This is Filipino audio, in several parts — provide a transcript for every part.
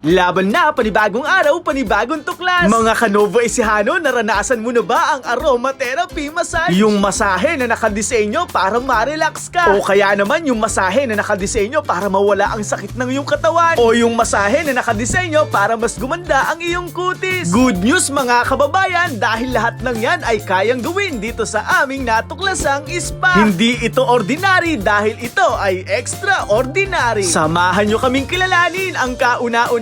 Laban na, panibagong araw, panibagong tuklas. Mga Kanova Ecijano, naranasan mo na ba ang aromatherapy massage? Yung masahe na nakadisenyo para ma-relax ka. O kaya naman yung masahe na nakadisenyo para mawala ang sakit ng iyong katawan. O yung masahe na nakadisenyo para mas gumanda ang iyong kutis. Good news mga kababayan, dahil lahat ng yan ay kayang gawin dito sa aming natuklasang spa. Hindi ito ordinary dahil ito ay extraordinary. Samahan nyo kaming kilalanin ang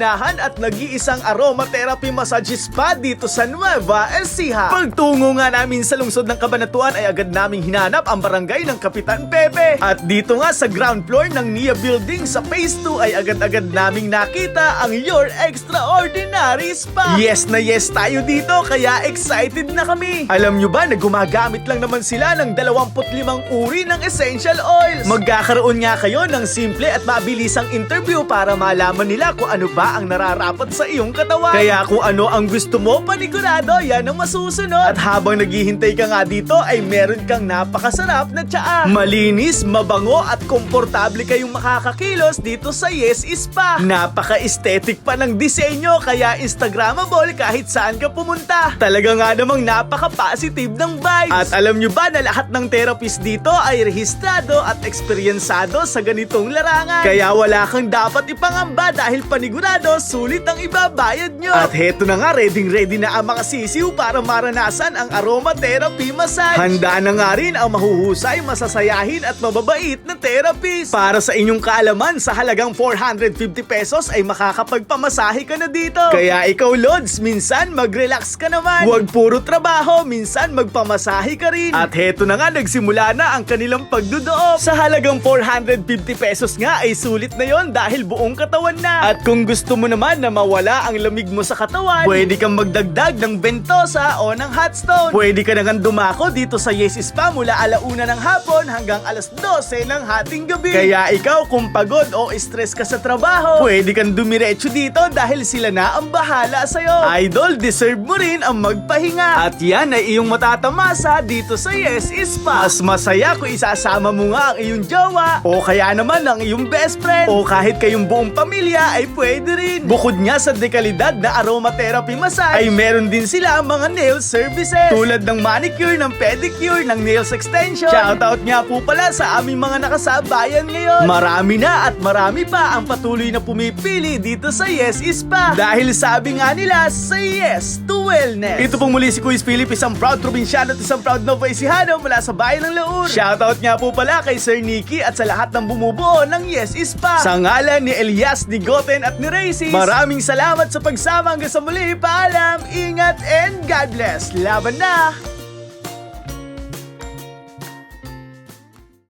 kauna-unahan at nag-iisang aromatherapy massage spa dito sa Nueva Ecija. Pagtungo nga namin sa lungsod ng Kabanatuan ay agad naming hinanap ang barangay ng Kapitan Pepe. At dito nga sa ground floor ng NIA Building sa Phase 2 ay agad-agad naming nakita ang Your Extraordinary Spa. Yes na yes tayo dito kaya excited na kami. Alam nyo ba na gumagamit lang naman sila ng 25 uri ng essential oils. Magkakaroon nga kayo ng simple at mabilisang interview para malaman nila kung ano ba ang nararapat sa iyong katawan. Kaya kung ano ang gusto mo, panigurado, yan ang masusunod. At habang naghihintay ka nga dito, ay meron kang napakasarap na tsaa. Malinis, mabango at komportable kayong makakakilos dito sa Yes Spa. Napaka-aesthetic pa ng disenyo kaya Instagrammable kahit saan ka pumunta. Talaga nga namang napaka-positive ng vibes. At alam nyo ba na lahat ng therapist dito ay rehistrado at eksperyensado sa ganitong larangan. Kaya wala kang dapat ipangamba dahil panigurado sulit ang ibabayad nyo. At heto na nga, ready ready na ang mga sisiw para maranasan ang aromatherapy massage. Handa na nga rin ang mahuhusay, masasayahin at mababait na therapist. Para sa inyong kaalaman, sa halagang 450 pesos ay makakapagpamasahe ka na dito. Kaya ikaw, Lods, minsan mag-relax ka naman. Huwag puro trabaho, minsan magpamasahe ka rin. At heto na nga, nagsimula na ang kanilang pagdudoob. Sa halagang 450 pesos nga ay sulit na yon dahil buong katawan na. At kung gusto mo naman na mawala ang lamig mo sa katawan, pwede kang magdagdag ng bentosa o ng hot stone. Pwede ka na nga dumako dito sa Yes Spa mula alauna ng hapon hanggang alas 12 ng hating gabi. Kaya ikaw kung pagod o stress ka sa trabaho, pwede kang dumiretso dito dahil sila na ang bahala sa'yo. Idol, deserve mo rin ang magpahinga. At yan ay iyong matatamasa dito sa Yes Spa. Mas masaya kung isasama mo nga ang iyong jowa o kaya naman ang iyong best friend o kahit kayong buong pamilya ay pwede rin. Bukod nga sa dekalidad na aromatherapy massage, ay meron din sila mga nail services tulad ng manicure, ng pedicure, ng nails extension. Shoutout nga po pala sa aming mga nakasabayan ngayon. Marami na at marami pa ang patuloy na pumipili dito sa Yes Spa. Dahil sabi nga nila, say yes to wellness. Ito pong muli si Kuis Philip, isang proud probinsyano at isang proud Novaisihano mula sa bayan ng Laur. Shoutout nga po pala kay Sir Nicky at sa lahat ng bumubuo ng Yes Spa. Sa ngalan ni Elias, ni Goten at ni Races, maraming salamat sa pagsama hanggang sa muli. Paalam, ingat, and God bless. Laban na!